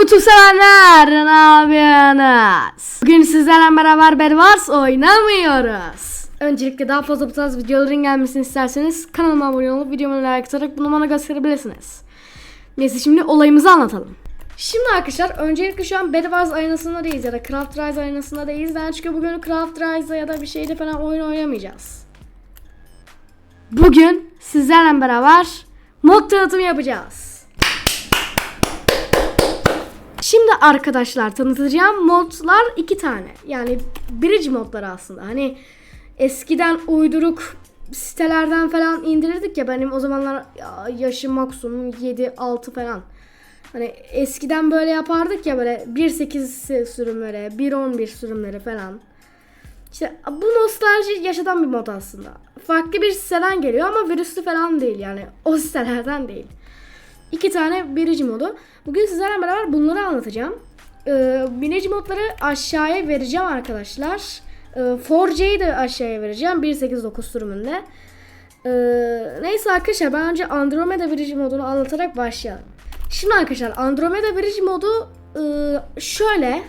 YouTube sevenler ne yapıyorsunuz? Bugün sizlerle beraber Bedwars oynamıyoruz. Öncelikle daha fazla bu tarz videoların gelmesini isterseniz kanalıma abone olup videomu like atarak bunu bana gösterebilirsiniz. Neyse şimdi olayımızı anlatalım. Şimdi arkadaşlar öncelikle şu an Bedwars aynasında değiliz ya da Craft Rise aynasında değiliz. Ben çünkü bugün Craft Rise'da ya da bir şeyde falan oyun oynamayacağız. Bugün sizlerle beraber mod tanıtımı yapacağız. Şimdi arkadaşlar tanıtacağım modlar iki tane. Yani bridge modları aslında. Hani eskiden uyduruk sitelerden falan indirirdik ya benim o zamanlar ya, yaşım maksimum 7-6 falan. Hani eskiden böyle yapardık ya böyle 1.8 sürümlere, 1.11 sürümleri falan. İşte bu nostalji yaşatan bir mod aslında. Farklı bir siteden geliyor ama virüslü falan değil yani. O sitelerden değil. İki tane birici modu. Bugün sizlerle beraber bunları anlatacağım. Ee, modları aşağıya vereceğim arkadaşlar. Ee, 4J'yi de aşağıya vereceğim. 1.8.9 sürümünde. Ee, neyse arkadaşlar ben önce Andromeda birici modunu anlatarak başlayalım. Şimdi arkadaşlar Andromeda birici modu e, şöyle.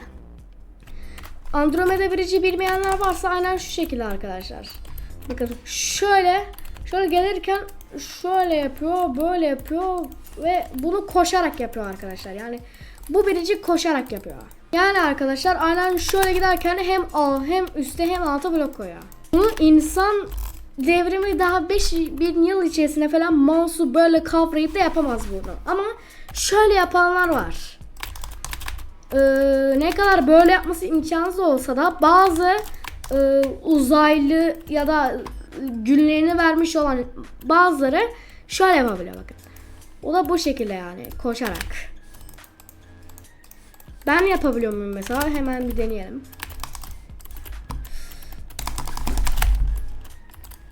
Andromeda birici bilmeyenler varsa aynen şu şekilde arkadaşlar. Bakın şöyle şöyle gelirken şöyle yapıyor, böyle yapıyor ve bunu koşarak yapıyor arkadaşlar. Yani bu birici koşarak yapıyor. Yani arkadaşlar aynen şöyle giderken hem al hem üstte hem alta blok koyuyor. Bunu insan devrimi daha 5000 yıl içerisinde falan mouse'u böyle kavrayıp da yapamaz bunu. Ama şöyle yapanlar var. Ee, ne kadar böyle yapması imkansız olsa da bazı e, uzaylı ya da günlerini vermiş olan bazıları şöyle yapabiliyor bakın. O da bu şekilde yani koşarak. Ben yapabiliyor muyum mesela? Hemen bir deneyelim.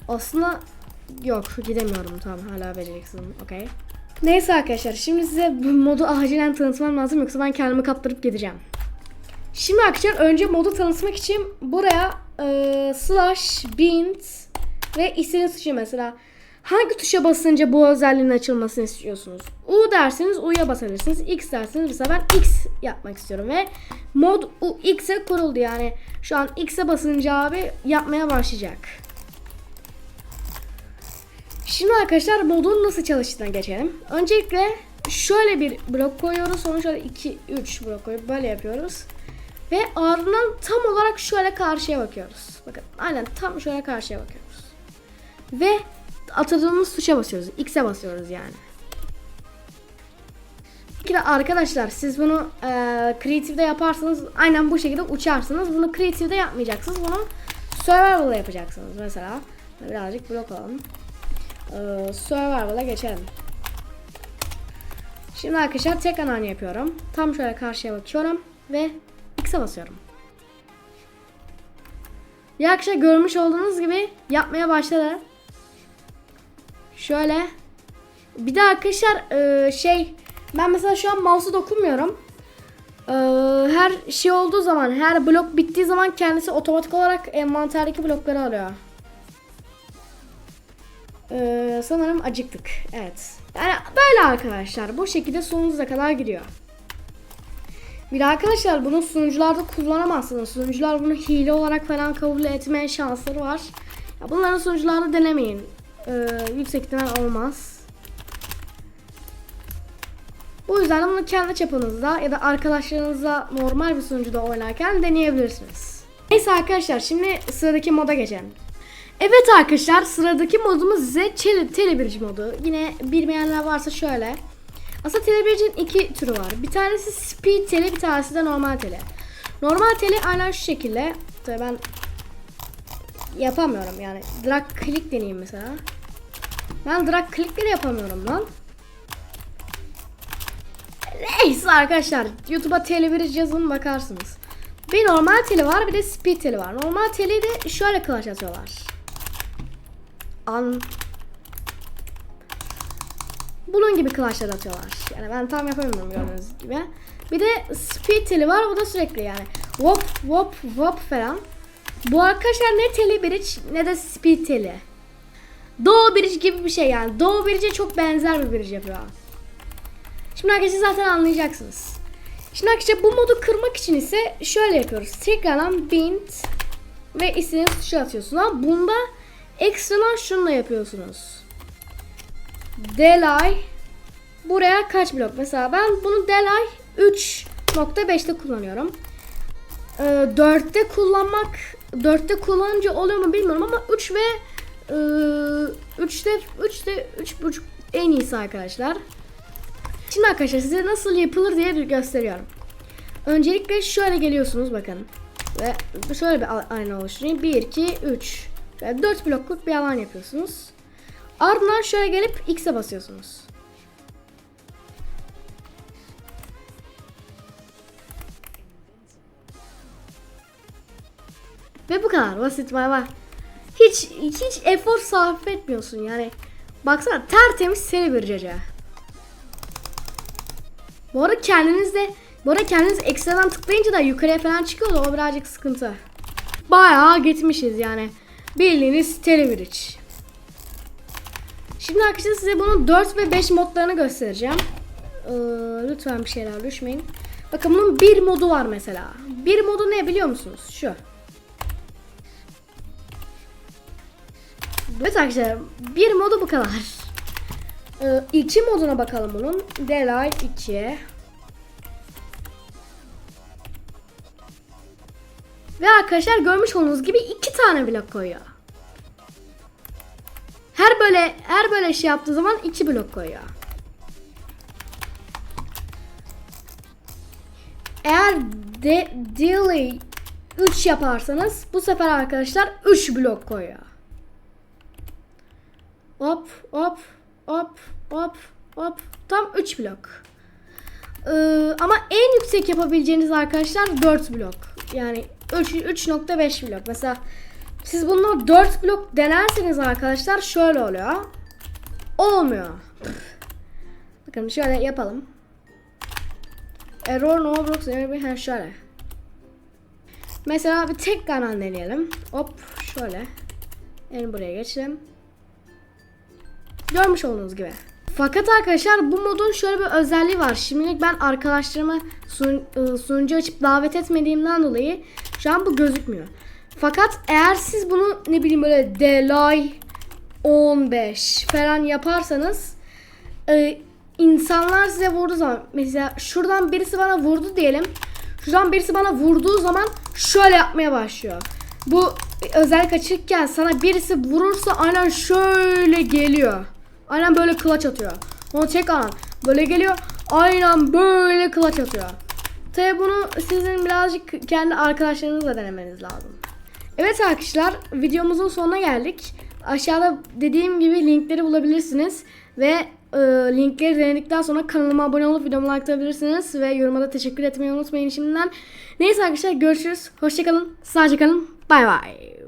Aslında yok gidemiyorum tamam hala beceriksizim okey. Neyse arkadaşlar şimdi size bu modu acilen tanıtmam lazım yoksa ben kendimi kaptırıp gideceğim. Şimdi arkadaşlar önce modu tanıtmak için buraya e, slash bint ve istediğiniz tuşu mesela hangi tuşa basınca bu özelliğin açılmasını istiyorsunuz? U derseniz U'ya basabilirsiniz. X derseniz mesela ben X yapmak istiyorum ve mod U X'e kuruldu yani şu an X'e basınca abi yapmaya başlayacak. Şimdi arkadaşlar modun nasıl çalıştığına geçelim. Öncelikle şöyle bir blok koyuyoruz. Sonra şöyle 2 3 blok koyup böyle yapıyoruz. Ve ardından tam olarak şöyle karşıya bakıyoruz. Bakın aynen tam şöyle karşıya bakıyoruz. Ve atadığımız tuşa basıyoruz. X'e basıyoruz yani. Bir de arkadaşlar siz bunu e, Creative'de yaparsanız aynen bu şekilde uçarsınız. Bunu Creative'de yapmayacaksınız. Bunu Survival'da yapacaksınız mesela. Birazcık blok alalım. E, Survival'a geçelim. Şimdi arkadaşlar tek aynı yapıyorum. Tam şöyle karşıya bakıyorum ve X'e basıyorum. Ya arkadaşlar görmüş olduğunuz gibi yapmaya başladı. Şöyle. Bir de arkadaşlar e, şey ben mesela şu an mouse'u dokunmuyorum. E, her şey olduğu zaman her blok bittiği zaman kendisi otomatik olarak envanterdeki blokları alıyor. E, sanırım acıktık. Evet. Yani böyle arkadaşlar. Bu şekilde sonunuza kadar gidiyor. Bir arkadaşlar bunu sunucularda kullanamazsınız. Sunucular bunu hile olarak falan kabul etmeye şansları var. Ya bunların sunucularda denemeyin. Ee, yüksek ihtimal olmaz. Bu yüzden de bunu kendi çapınızda ya da arkadaşlarınızla normal bir sunucuda oynarken deneyebilirsiniz. Neyse arkadaşlar şimdi sıradaki moda geçelim. Evet arkadaşlar sıradaki modumuz ise Telebridge modu. Yine bilmeyenler varsa şöyle. Aslında Telebridge'in iki türü var. Bir tanesi Speed Tele, bir tanesi de normal tele. Normal tele aynen şu şekilde. Tabii ben yapamıyorum yani. Drag click deneyeyim mesela. Ben drag click bile yapamıyorum lan. Neyse arkadaşlar YouTube'a Telebridge yazın bakarsınız. Bir normal teli var bir de speed teli var. Normal teli de şöyle kılaç atıyorlar. An bunun gibi clutchlar atıyorlar. Yani ben tam yapamıyorum gördüğünüz gibi. Bir de speed teli var. Bu da sürekli yani. Wop wop wop falan. Bu arkadaşlar ne teli bridge ne de speed teli. Doğu bridge gibi bir şey yani. Doğu bridge'e çok benzer bir bridge yapıyor. Şimdi arkadaşlar zaten anlayacaksınız. Şimdi arkadaşlar bu modu kırmak için ise şöyle yapıyoruz. Tekrardan bind ve istediğiniz tuşa atıyorsunuz ama bunda ekstradan şununla yapıyorsunuz. Delay buraya kaç blok? Mesela ben bunu delay 3.5'te kullanıyorum. Ee, 4'te kullanmak 4'te kullanınca oluyor mu bilmiyorum ama 3 ve e, 3'te 3'te 3.5 en iyisi arkadaşlar. Şimdi arkadaşlar size nasıl yapılır diye gösteriyorum. Öncelikle şöyle geliyorsunuz bakın. Ve şöyle bir ayna oluşturayım. 1, 2, 3. Ve 4 blokluk bir alan yapıyorsunuz. Ardından şöyle gelip X'e basıyorsunuz. Ve bu kadar basit bay. Hiç hiç efor sarf etmiyorsun yani. Baksana tertemiz seri bir cece. Bu arada kendiniz de bu arada kendiniz ekstradan tıklayınca da yukarıya falan çıkıyor o birazcık sıkıntı. Bayağı gitmişiz yani. Bildiğiniz telebridge. Şimdi arkadaşlar size bunun 4 ve 5 modlarını göstereceğim. Ee, lütfen bir şeyler düşmeyin. Bakın bunun bir modu var mesela. Bir modu ne biliyor musunuz? Şu. Evet arkadaşlar bir modu bu kadar. Ee, iki moduna bakalım bunun. Delay 2. Ve arkadaşlar görmüş olduğunuz gibi iki tane blok koyuyor. Her böyle her böyle şey yaptığı zaman iki blok koyuyor. Eğer de delay 3 yaparsanız bu sefer arkadaşlar 3 blok koyuyor. Hop hop hop hop hop tam 3 blok. Ee, ama en yüksek yapabileceğiniz arkadaşlar 4 blok. Yani 3 3.5 blok. Mesela siz bunu 4 blok denerseniz arkadaşlar şöyle oluyor. Olmuyor. Bakın şöyle yapalım. Error no blocks error ha şöyle. Mesela bir tek kanal deneyelim. Hop şöyle. En buraya geçelim. Görmüş olduğunuz gibi. Fakat arkadaşlar bu modun şöyle bir özelliği var. Şimdilik ben arkadaşlarımı sun, ıı, sunucu açıp davet etmediğimden dolayı şu an bu gözükmüyor. Fakat eğer siz bunu ne bileyim böyle delay 15 falan yaparsanız e, insanlar size vurduğu zaman mesela şuradan birisi bana vurdu diyelim. Şuradan birisi bana vurduğu zaman şöyle yapmaya başlıyor. Bu özellik açıkken sana birisi vurursa aynen şöyle geliyor. Aynen böyle kılaç atıyor. Onu tek an böyle geliyor. Aynen böyle kılaç atıyor. Tabi bunu sizin birazcık kendi arkadaşlarınızla denemeniz lazım. Evet arkadaşlar videomuzun sonuna geldik. Aşağıda dediğim gibi linkleri bulabilirsiniz. Ve e, linkleri denedikten sonra kanalıma abone olup videomu likelayabilirsiniz. Ve yoruma da teşekkür etmeyi unutmayın şimdiden. Neyse arkadaşlar görüşürüz. Hoşçakalın. Sağlıcakla kalın. Bay bay.